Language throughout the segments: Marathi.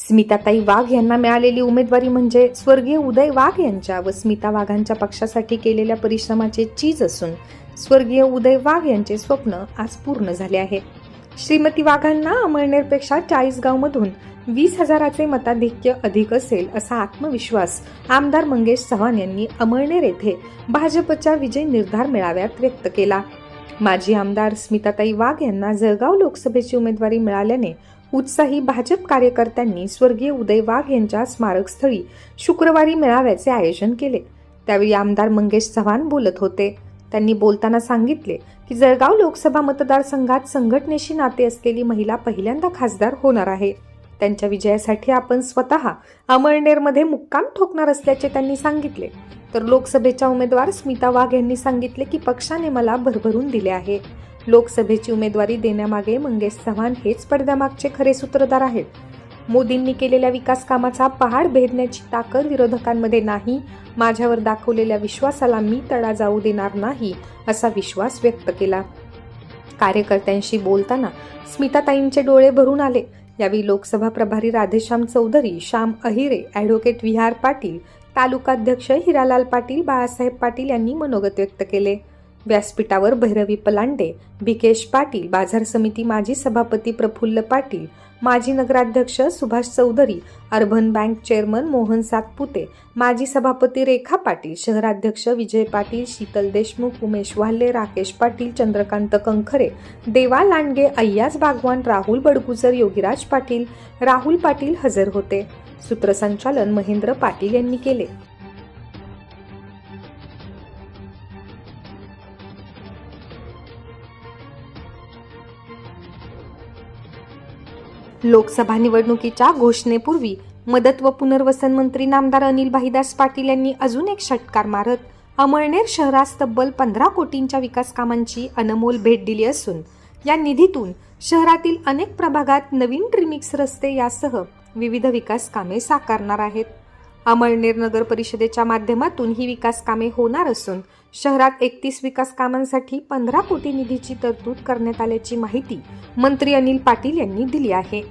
स्मिताताई वाघ यांना मिळालेली उमेदवारी म्हणजे स्वर्गीय उदय वाघ यांच्या व स्मिता वाघांच्या पक्षासाठी केलेल्या परिश्रमाचे चीज असून स्वर्गीय उदय वाघ यांचे स्वप्न आज पूर्ण झाले आहे. श्रीमती वाघांना अमळनेरपेक्षा चाळीसगावमधून वीस हजाराचे मताधिक्य अधिक असेल असा आत्मविश्वास आमदार मंगेश चव्हाण यांनी अमळनेर येथे भाजपच्या विजय निर्धार मेळाव्यात व्यक्त केला. माजी आमदार स्मिताताई वाघ यांना जळगाव लोकसभेची उमेदवारी मिळाल्याने उत्साही भाजप कार्यकर्त्यांनी स्वर्गीय उदय वाघ यांच्या स्मारकस्थळी शुक्रवारी मेळाव्याचे आयोजन केले. त्यावेळी आमदार मंगेश चव्हाण बोलत होते. त्यांनी बोलताना सांगितले की जळगाव लोकसभा मतदारसंघात संघटनेशी नाते असलेली महिला पहिल्यांदा खासदार होणार आहे. त्यांच्या विजयासाठी आपण स्वतः अमळनेरमध्ये मुक्काम ठोकणार असल्याचे त्यांनी सांगितले. तर लोकसभेच्या उमेदवार स्मिता वाघ यांनी सांगितले की पक्षाने मला भरभरून दिले आहे. लोकसभेची उमेदवारी देण्यामागे मंगेश चव्हाण हेच पडद्यामागचे खरे सूत्रधार आहेत. मोदींनी केलेल्या विकास कामाचा पहाड भेदण्याची ताकद विरोधकांमध्ये नाही. माझ्यावर दाखवलेल्या विश्वासाला मी तडा जाऊ देणार नाही असा विश्वास व्यक्त केला. कार्यकर्त्यांशी बोलताना स्मिताताईंचे डोळे भरून आले. यावेळी लोकसभा प्रभारी राधेश्याम चौधरी श्याम अहिरे ॲडव्होकेट विहार पाटील तालुकाध्यक्ष हिरालाल पाटील बाळासाहेब पाटील यांनी मनोगत व्यक्त केले. व्यासपीठावर भैरवी पलांडे भिकेश पाटील बाजार समिती माजी सभापती प्रफुल्ल पाटील माजी नगराध्यक्ष Subhash Chaudhari urban bank chairman Mohan Satpute माजी सभापती रेखा पाटील शहराध्यक्ष विजय पाटील शीतल देशमुख उमेश वाल्हे राकेश पाटील चंद्रकांत कंखरे देवा लांडगे अय्याज बागवान राहुल बडगुजर योगीराज पाटील राहुल पाटील हजर होते. सूत्रसंचालन महेंद्र पाटील यांनी केले. लोकसभा निवडणुकीच्या घोषणेपूर्वी मदत व पुनर्वसन मंत्री नामदार अनिल भाईदास पाटील यांनी अजून एक षटकार मारत अमळनेर शहरास तब्बल पंधरा कोटींच्या विकास कामांची अनमोल भेट दिली असून या निधीतून शहरातील अनेक प्रभागात नवीन ट्रिमिक्स रस्ते यासह विविध विकास कामे साकारणार आहेत. अमळनेर नगर परिषदेच्या माध्यमातून ही विकास कामे होणार असून शहरात एकतीस विकास कामांसाठी पंधरा कोटी निधीची तरतूद करण्यात आल्याची माहिती मंत्री अनिल पाटील यांनी दिली आहे.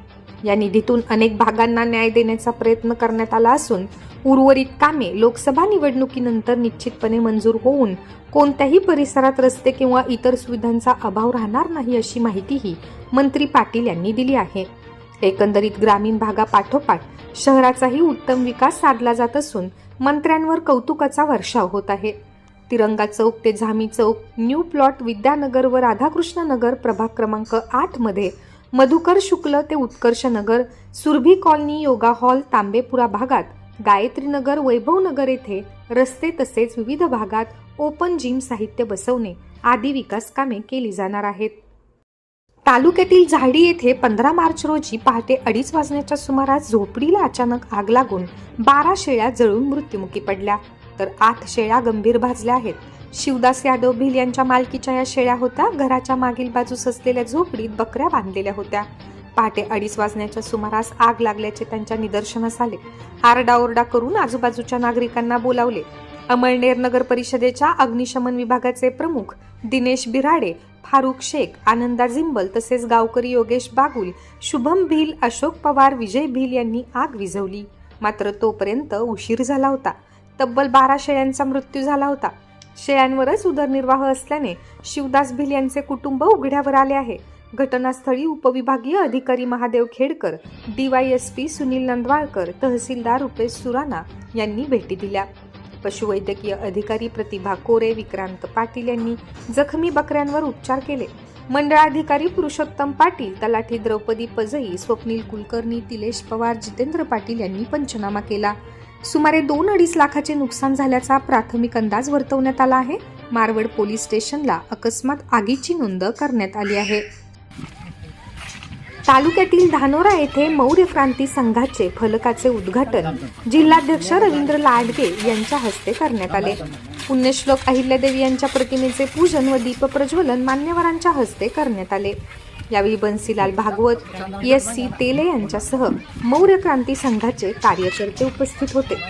या निधीतून अनेक भागांना न्याय देण्याचा प्रयत्न करण्यात आला असून उर्वरित कामे लोकसभा निवडणुकीनंतर निश्चितपणे मंजूर होऊन कोणत्याही परिसरात रस्ते किंवा इतर सुविधांचा अभाव राहणार नाही अशी माहितीही मंत्री पाटील यांनी दिली आहे. एकंदरीत ग्रामीण भागापाठोपाठ शहराचाही उत्तम विकास साधला जात असून मंत्र्यांवर कौतुकाचा वर्षाव होत आहे. तिरंगा चौक ते झामी चौक न्यू प्लॉट विद्यानगर व राधाकृष्ण नगर प्रभाग क्रमांक आठमध्ये मधुकर शुक्ल ते Utkarsh Nagar Surabhi colony yoga hall Tambepura भागात गायत्री नगर वैभव नगर येथे रस्ते तसेच विविध भागात ओपन जिम साहित्य बसवणे आदी विकास कामे केली जाणार आहेत. तालुक्यातील झाडी येथे पंधरा मार्च रोजी पहाटे अडीच वाजण्याच्या सुमारास झोपडीला अचानक आग लागून बारा शेळ्या जळून मृत्युमुखी पडल्या. तर आठ शेळ्या गंभीर भाजल्या आहेत. शिवदास यादव भिल यांच्या मालकीच्या या शेळ्या होत्या घराच्या मागील बाजूस असलेल्या झोपडीत बकऱ्या बांधलेल्या होत्या. पहाटे अडीच वाजण्याच्या सुमारास आग लागल्याचे त्यांच्या निदर्शनास आले. आरडाओरडा करून आजूबाजूच्या नागरिकांना बोलावले. अमळनेर नगर परिषदेच्या अग्निशमन विभागाचे प्रमुख दिनेश बिराडे फारुख शेख आनंदा जिंबल तसेच गावकरी योगेश बागुल शुभम भिल अशोक पवार विजय भिल यांनी आग विझवली. मात्र तोपर्यंत उशीर झाला होता. तब्बल बारा शेळ्यांचा मृत्यू झाला होता. शेळ्यांवरच उदरनिर्वाह असल्याने शिवदास भिल यांचे कुटुंब उघड्यावर आले आहे. घटनास्थळी उपविभागीय अधिकारी महादेव खेडकर डीवायएसपी सुनील नंदवाळकर तहसीलदार रुपेश सुराणा यांनी भेटी दिल्या. पशुवैद्यकीय अधिकारी प्रतिभा कोरे विक्रांत पाटील यांनी जखमी बकऱ्यांवर उपचार केले. मंडळाधिकारी पुरुषोत्तम पाटील तलाठी द्रौपदी पजई स्वप्नील कुलकर्णी तिलेश पवार जितेंद्र पाटील यांनी पंचनामा केला. सुमारे दोन अडीच लाखाचे नुकसान झाल्याचा प्राथमिक अंदाज वर्तवण्यात आला आहे. मारवड पोलीस स्टेशनला अकस्मात आगीची नोंद करण्यात आली आहे. तालुक्यातील धानोरा येथे मौर्य क्रांती संघाचे फलकाचे उद्घाटन जिल्हाध्यक्ष रवींद्र लाडगे यांच्या हस्ते करण्यात आले. पुण्यश्लोक अहिल्यादेवी यांच्या प्रतिमेचे पूजन व दीप प्रज्वलन मान्यवरांच्या हस्ते करण्यात आले. यावेळी बन्सीलाल भागवत एस सी तेले यांच्यासह मौर्य क्रांती संघाचे कार्यकर्ते उपस्थित होते.